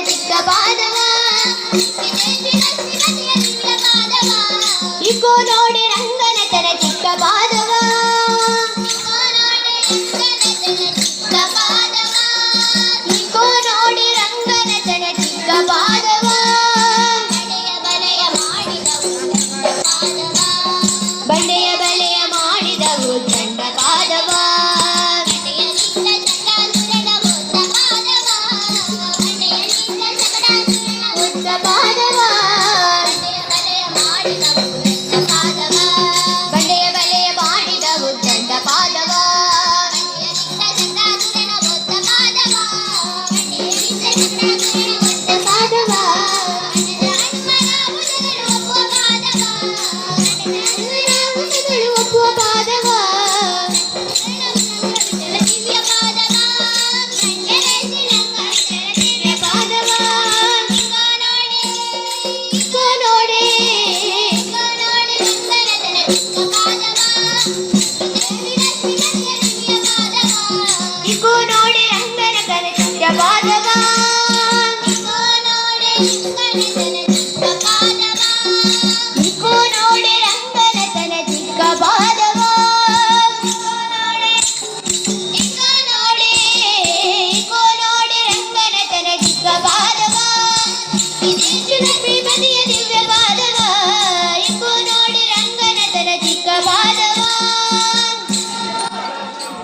దిగ్గబాధవా